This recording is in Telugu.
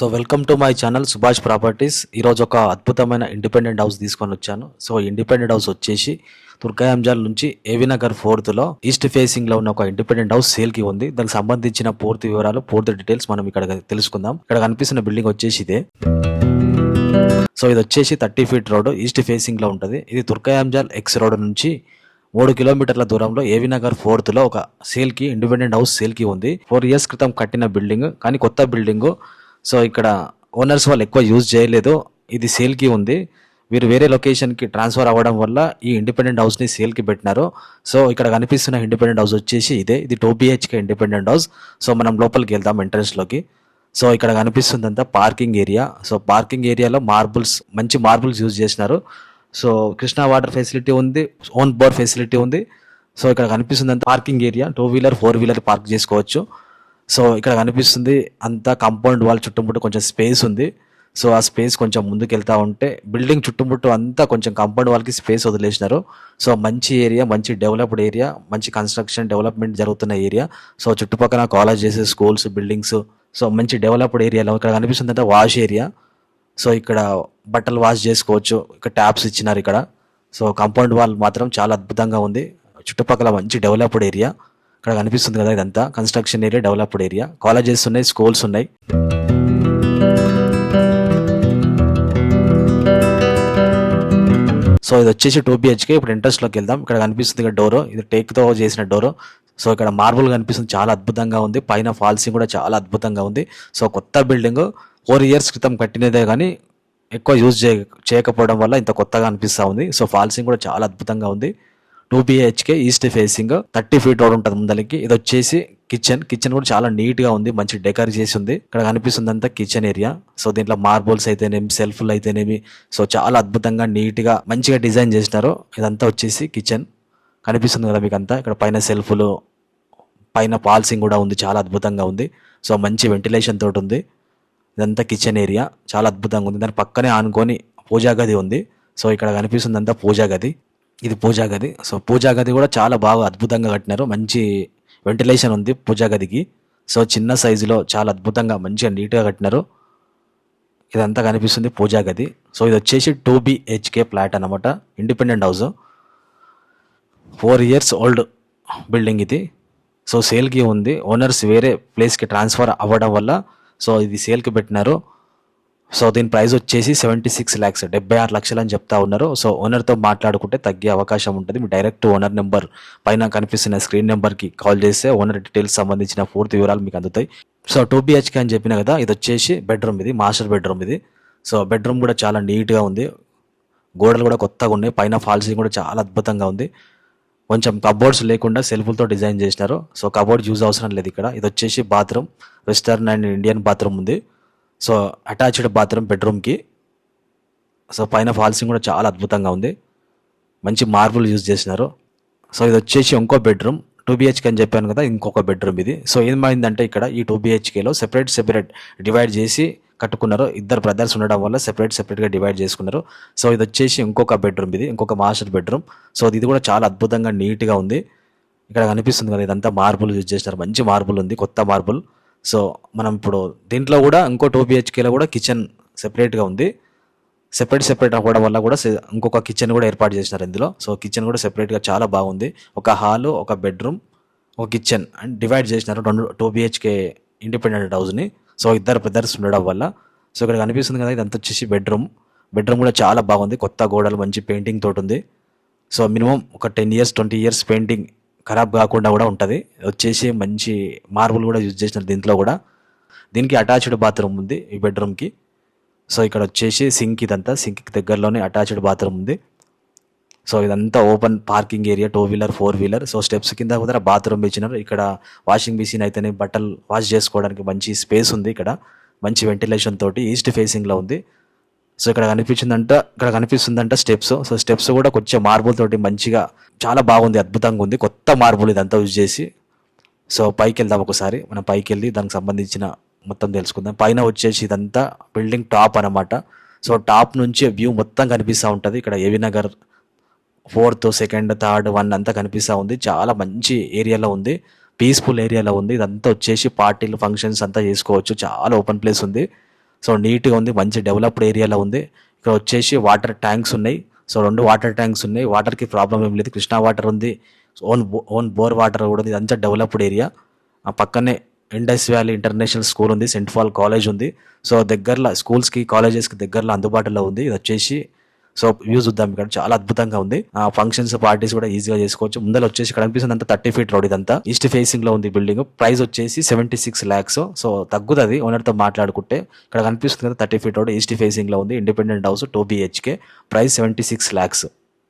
So welcome to my channel Subhash properties ఈరోజు ఒక అద్భుతమైన ఇండిపెండెంట్ హౌస్ తీసుకొని వచ్చాను. సో ఇండిపెండెంట్ హౌస్ వచ్చేసి తుర్కాయంజాల్ నుంచి ఏవి నగర్ ఫోర్త్లో ఈస్ట్ ఫేసింగ్లో ఉన్న ఒక ఇండిపెండెంట్ హౌస్ సేల్కి ఉంది. దానికి సంబంధించిన పూర్తి వివరాలు పూర్తి డీటెయిల్స్ మనం ఇక్కడ తెలుసుకుందాం. ఇక్కడ కనిపిస్తున్న బిల్డింగ్ వచ్చేసి ఇదే. సో ఇది వచ్చేసి థర్టీ ఫీట్ రోడ్ ఈస్ట్ ఫేసింగ్లో ఉంటుంది. ఇది తుర్కాయంజాల్ ఎక్స్ రోడ్ నుంచి మూడు కిలోమీటర్ల దూరంలో ఏవి నగర్ ఫోర్త్లో ఒక సేల్కి ఇండిపెండెంట్ హౌస్ సేల్కి ఉంది. ఫోర్ ఇయర్స్ క్రితం కట్టిన బిల్డింగ్ కానీ కొత్త బిల్డింగ్ సో ఇక్కడ ఓనర్స్ వాళ్ళు ఎక్కువ యూజ్ చేయలేదు. ఇది సేల్కి ఉంది. వీరు వేరే లొకేషన్కి ట్రాన్స్ఫర్ అవ్వడం వల్ల ఈ ఇండిపెండెంట్ హౌస్ని సేల్కి సేల్కి పెట్టినారు. సో ఇక్కడ కనిపిస్తున్న ఇండిపెండెంట్ హౌస్ వచ్చేసి ఇదే. ఇది two BHK independent house so మనం లోపలికి వెళ్దాం ఎంట్రన్స్లోకి సో ఇక్కడ కనిపిస్తుందంతా పార్కింగ్ ఏరియా సో పార్కింగ్ ఏరియాలో మార్బుల్స్ మంచి మార్బుల్స్ యూజ్ చేసినారు. సో కృష్ణా వాటర్ ఫెసిలిటీ ఉంది. ఓన్ బోర్ ఫెసిలిటీ ఉంది. సో ఇక్కడ కనిపిస్తుంది parking area two wheeler four wheeler park చేసుకోవచ్చు. సో ఇక్కడ కనిపిస్తుంది అంతా కాంపౌండ్ వాల్ చుట్టుముట్టు కొంచెం స్పేస్ ఉంది. సో ఆ స్పేస్ కొంచెం ముందుకు వెళ్తా ఉంటే బిల్డింగ్ చుట్టుముట్టు అంతా కొంచెం కాంపౌండ్ వాళ్ళకి స్పేస్ వదిలేసినారు. సో మంచి ఏరియా మంచి డెవలప్డ్ ఏరియా మంచి కన్స్ట్రక్షన్ డెవలప్మెంట్ జరుగుతున్న ఏరియా సో చుట్టుపక్కల కాలేజెస్ స్కూల్స్ బిల్డింగ్స్ సో మంచి డెవలప్డ్ ఏరియాలో ఇక్కడ కనిపిస్తుంది అంటే వాష్ ఏరియా సో ఇక్కడ బట్టలు వాష్ చేసుకోవచ్చు ఇక్కడ ట్యాప్స్ ఇచ్చినారు ఇక్కడ. సో కాంపౌండ్ వాల్ మాత్రం చాలా అద్భుతంగా ఉంది. చుట్టుపక్కల మంచి డెవలప్డ్ ఏరియా ఇక్కడ కనిపిస్తుంది కదా ఇదంతా. Construction area developed area colleges ఉన్నాయి స్కూల్స్ ఉన్నాయి. సో ఇది వచ్చేసి టూ బిహెచ్కే ఇప్పుడు ఇంట్రెస్ట్లోకి వెళ్దాం. ఇక్కడ కనిపిస్తుంది ఇక్కడ డోర్ ఇది టేక్తో చేసిన డోర్ సో ఇక్కడ మార్బుల్ కనిపిస్తుంది. చాలా అద్భుతంగా ఉంది. పైన ఫాల్సింగ్ కూడా చాలా అద్భుతంగా ఉంది. సో కొత్త బిల్డింగ్ ఫోర్ ఇయర్స్ క్రితం కట్టినదే కానీ ఎక్కువ యూజ్ చేయ చేయకపోవడం వల్ల ఇంత కొత్తగా అనిపిస్తా ఉంది. సో ఫాల్సింగ్ కూడా చాలా అద్భుతంగా ఉంది. Two BHK east facing thirty feet road ఉంటుంది ముందలకి. ఇది వచ్చేసి కిచెన్ కిచెన్ కూడా చాలా నీట్గా ఉంది మంచి డెకర్ చేసి ఉంది. ఇక్కడ కనిపిస్తుంది అంతా కిచెన్ ఏరియా సో దీంట్లో మార్బుల్స్ అయితేనేమి సెల్ఫ్లు అయితేనేమి. సో చాలా అద్భుతంగా నీట్గా మంచిగా డిజైన్ చేసినారు. ఇదంతా వచ్చేసి కిచెన్ కనిపిస్తుంది కదా మీకు అంతా ఇక్కడ పైన సెల్ఫ్లు పైన పాల్సింగ్ కూడా ఉంది చాలా అద్భుతంగా ఉంది. సో మంచి వెంటిలేషన్ తోటి ఉంది. ఇదంతా కిచెన్ ఏరియా చాలా అద్భుతంగా ఉంది. దాని పక్కనే ఆనుకొని పూజా గది ఉంది. సో ఇక్కడ కనిపిస్తుంది అంతా పూజా గది. ఇది పూజా గది. సో పూజా గది కూడా చాలా బాగా అద్భుతంగా కట్టినారు. మంచి వెంటిలేషన్ ఉంది పూజా గదికి. సో చిన్న సైజులో చాలా అద్భుతంగా మంచిగా నీట్గా కట్టినారు. ఇదంతా కనిపిస్తుంది పూజా గది. సో ఇది వచ్చేసి టూ బిహెచ్కే ఫ్లాట్ అనమాట independent house four years old building ఇది. సో సేల్కి ఉంది. ఓనర్స్ వేరే ప్లేస్కి ట్రాన్స్ఫర్ అవ్వడం వల్ల సో ఇది సేల్కి పెట్టినారు. సో దీని ప్రైస్ వచ్చేసి సెవెంటీ సిక్స్ ల్యాక్స్ డెబ్బై ఆరు లక్షలు అని చెప్తా ఉన్నారు. సో ఓనర్తో మాట్లాడుకుంటే తగ్గే అవకాశం ఉంటుంది. మీ డైరెక్ట్ ఓనర్ నెంబర్ పైన కనిపిస్తున్న స్క్రీన్ నెంబర్కి కాల్ చేస్తే ఓనర్ డీటెయిల్స్ సంబంధించిన పూర్తి వివరాలు మీకు అందుతాయి. సో టూ బిహెచ్కే అని చెప్పిన కదా ఇది వచ్చేసి బెడ్రూమ్ ఇది మాస్టర్ బెడ్రూమ్ ఇది. సో బెడ్రూమ్ కూడా చాలా నీట్గా ఉంది. గోడలు కూడా కొత్తగా ఉన్నాయి. పైన ఫాల్సింగ్ కూడా చాలా అద్భుతంగా ఉంది. కొంచెం కబోర్డ్స్ లేకుండా సెల్ఫ్లతో డిజైన్ చేసినారు. సో కబోర్డ్ యూజ్ అవసరం లేదు ఇక్కడ. ఇది వచ్చేసి bathroom. Western and Indian bathroom ఉంది. సో అటాచ్డ్ బాత్రూమ్ బెడ్రూమ్కి. సో పైన ఫాల్సింగ్ కూడా చాలా అద్భుతంగా ఉంది. మంచి మార్బుల్ యూజ్ చేసినారు. సో ఇది వచ్చేసి ఇంకో బెడ్రూమ్ టూ బిహెచ్కే అని చెప్పాను కదా ఇంకొక బెడ్రూమ్ ఇది. సో ఏమైందంటే ఇక్కడ ఈ టూ బిహెచ్కేలో సెపరేట్ సెపరేట్ డివైడ్ చేసి కట్టుకున్నారు. ఇద్దరు బ్రదర్స్ ఉండడం వల్ల సెపరేట్ సెపరేట్గా డివైడ్ చేసుకున్నారు. సో ఇది వచ్చేసి ఇంకొక బెడ్రూమ్ ఇది ఇంకొక మాస్టర్ బెడ్రూమ్. సో ఇది కూడా చాలా అద్భుతంగా నీట్గా ఉంది. ఇక్కడ కనిపిస్తుంది కదా ఇదంతా మార్బుల్ యూజ్ చేసినారు. మంచి మార్బుల్ ఉంది కొత్త మార్బుల్. సో మనం ఇప్పుడు దీంట్లో కూడా ఇంకో టూ బిహెచ్కేలో కూడా కిచెన్ సెపరేట్గా ఉంది. సెపరేట్ సెపరేట్ అవ్వడం వల్ల కూడా ఇంకొక కిచెన్ కూడా ఏర్పాటు చేసినారు ఇందులో. సో కిచెన్ కూడా సెపరేట్గా చాలా బాగుంది. ఒక హాలు ఒక బెడ్రూమ్ ఒక కిచెన్ అండ్ డివైడ్ చేసినారు రెండు టూ బిహెచ్కే ఇండిపెండెంట్ హౌస్ని సో ఇద్దరు బ్రదర్స్ ఉండడం వల్ల. సో ఇక్కడ కనిపిస్తుంది కదా ఇదంతా వచ్చేసి బెడ్రూమ్ బెడ్రూమ్ కూడా చాలా బాగుంది. కొత్త గోడలు మంచి పెయింటింగ్ తోటి ఉంది. సో మినిమం ఒక ten years twenty years painting ఖరాబ్ కాకుండా కూడా ఉంటుంది. వచ్చేసి మంచి మార్బుల్ కూడా యూజ్ చేసినారు దీంట్లో కూడా. దీనికి అటాచ్డ్ బాత్రూమ్ ఉంది ఈ బెడ్రూమ్కి సో ఇక్కడ వచ్చేసి సింక్ ఇదంతా సింక్కి దగ్గరలోనే అటాచ్డ్ బాత్రూమ్ ఉంది. సో ఇదంతా open parking area two wheeler four wheeler so steps కింద కూడా బాత్రూమ్ ఇచ్చినారు. ఇక్కడ వాషింగ్ మిషన్ అయితేనే బట్టలు వాష్ చేసుకోవడానికి మంచి స్పేస్ ఉంది ఇక్కడ. మంచి వెంటిలేషన్ తోటి ఈస్ట్ ఫేసింగ్లో ఉంది. సో ఇక్కడ కనిపించిందంట ఇక్కడ కనిపిస్తుందంట స్టెప్స్. సో స్టెప్స్ కూడా కొంచెం మార్బుల్ తోటి మంచిగా చాలా బాగుంది అద్భుతంగా ఉంది. కొత్త మార్బుల్ ఇదంతా యూజ్ చేసి. సో పైకి వెళ్దాం ఒకసారి. మనం పైకి వెళ్ళి దానికి సంబంధించిన మొత్తం తెలుసుకుందాం. పైన వచ్చేసి ఇదంతా బిల్డింగ్ టాప్ అన్నమాట. సో టాప్ నుంచి వ్యూ మొత్తం కనిపిస్తూ ఉంటుంది. ఇక్కడ A V Nagar fourth second third one అంతా కనిపిస్తూ ఉంది. చాలా మంచి ఏరియాలో ఉంది. పీస్ఫుల్ ఏరియాలో ఉంది. ఇదంతా వచ్చేసి పార్టీలు ఫంక్షన్స్ అంతా చేసుకోవచ్చు. చాలా ఓపెన్ ప్లేస్ ఉంది. సో నీట్గా ఉంది మంచి డెవలప్డ్ ఏరియాలో ఉంది. ఇక్కడ వచ్చేసి వాటర్ ట్యాంక్స్ ఉన్నాయి. సో రెండు వాటర్ ట్యాంక్స్ ఉన్నాయి. వాటర్కి ప్రాబ్లం ఏం లేదు. కృష్ణా వాటర్ ఉంది. ఓన్ ఓన్ బోర్ వాటర్ కూడా ఉంది. ఇదంతా డెవలప్డ్ ఏరియా. ఆ పక్కనే ఇండస్ వ్యాలీ ఇంటర్నేషనల్ స్కూల్ ఉంది. సెంట్ ఫాల్ కాలేజ్ ఉంది. సో దగ్గరలో స్కూల్స్కి కాలేజెస్కి దగ్గరలో అందుబాటులో ఉంది. ఇది వచ్చేసి సో వ్యూ చూద్దాం ఇక్కడ. చాలా అద్భుతంగా ఉంది. ఆ ఫంక్షన్స్ పార్టీస్ కూడా ఈజీగా చేసుకోవచ్చు. ముందర వచ్చేసి ఇక్కడ కనిపిస్తుంది అంతా థర్టీ ఫీట్ రోడ్ ఇదంతా. ఈస్ట్ ఫేసింగ్లో ఉంది బిల్డింగ్ ప్రైస్ వచ్చేసి సెవెంటీ సిక్స్ ల్యాక్స్ సో తగ్గుతుంది ఓనర్తో మాట్లాడుకుంటే. ఇక్కడ కనిపిస్తుంది కదా థర్టీ ఫీట్ రోడ్ ఈస్ట్ ఫేసింగ్లో ఉంది. Independent house two BHK price seventy six lakhs